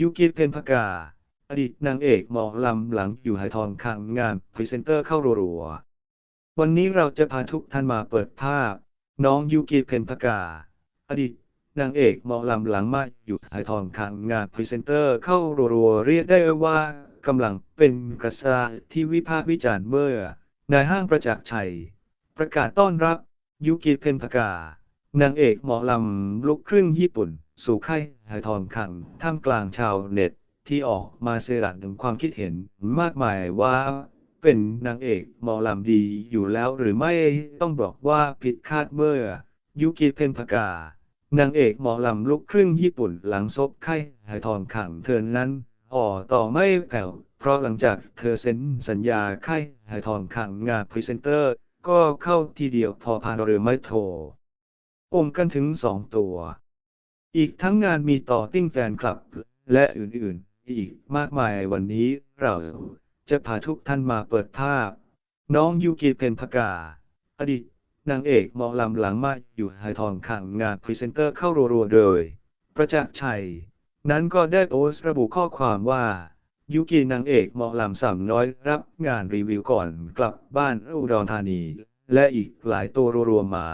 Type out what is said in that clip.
ยุกิเพนพกา อดีตนางเอกหมอลำหลังอยู่หายทองคำงานพรีเซนเตอร์เข้ารัวๆวันนี้เราจะพาทุกท่านมาเปิดภาพ น้องยูกิเพนพกา อดีตนางเอกหมอลำหลังมาอยู่หายทองคำงานพรีเซนเตอร์เข้ารัวๆเรียกได้ว่ากำลังเป็นกระแสที่วิพากษ์วิจารณ์เมื่อนายห้างประจักษ์ชัย ประกาศต้อนรับยุกิเพนพกา นางเอกหมอลำลูกครึ่งญี่ปุ่น สู่ค่ายหายทองคำท่ามกลางชาวเน็ตที่ออกมาเสดถึงความคิดเห็นมากมายว่า เป็นนางเอกมอลำดีอยู่แล้วหรือไม่ต้องบอกว่าผิดคาดเมื่อ ยุกิเพนพกานางเอกหมอลำลูกครึ่งญี่ปุ่นหลังซบค่ายหายทองคำเธอนั้นอ่อต่อไม่แผ่วเพราะหลังจากเธอเซ็นสัญญาค่ายหายทองคำงานพรีเซนเตอร์ ก็เข้าทีเดียวพอพานเรือไม่โทรอมกันถึงสองตัว อีกทั้งงานมีต่อติ้งแฟนคลับ และอื่นๆ อีกมากมายวันนี้เราจะพาทุกท่านมาเปิดภาพ น้องยูกิเพนพกา อดีตนางเอกหมอลำหลังมาอยู่ไฮทองขังงานพรีเซนเตอร์เข้ารัวๆโดย ประจักษ์ชัย นั้นก็ได้โพสต์ระบุข้อความว่ายุกินางเอกหมอลำสามน้อยรับงานรีวิวก่อนกลับบ้านอุดรธานี และอีกหลายตัวรัวๆมา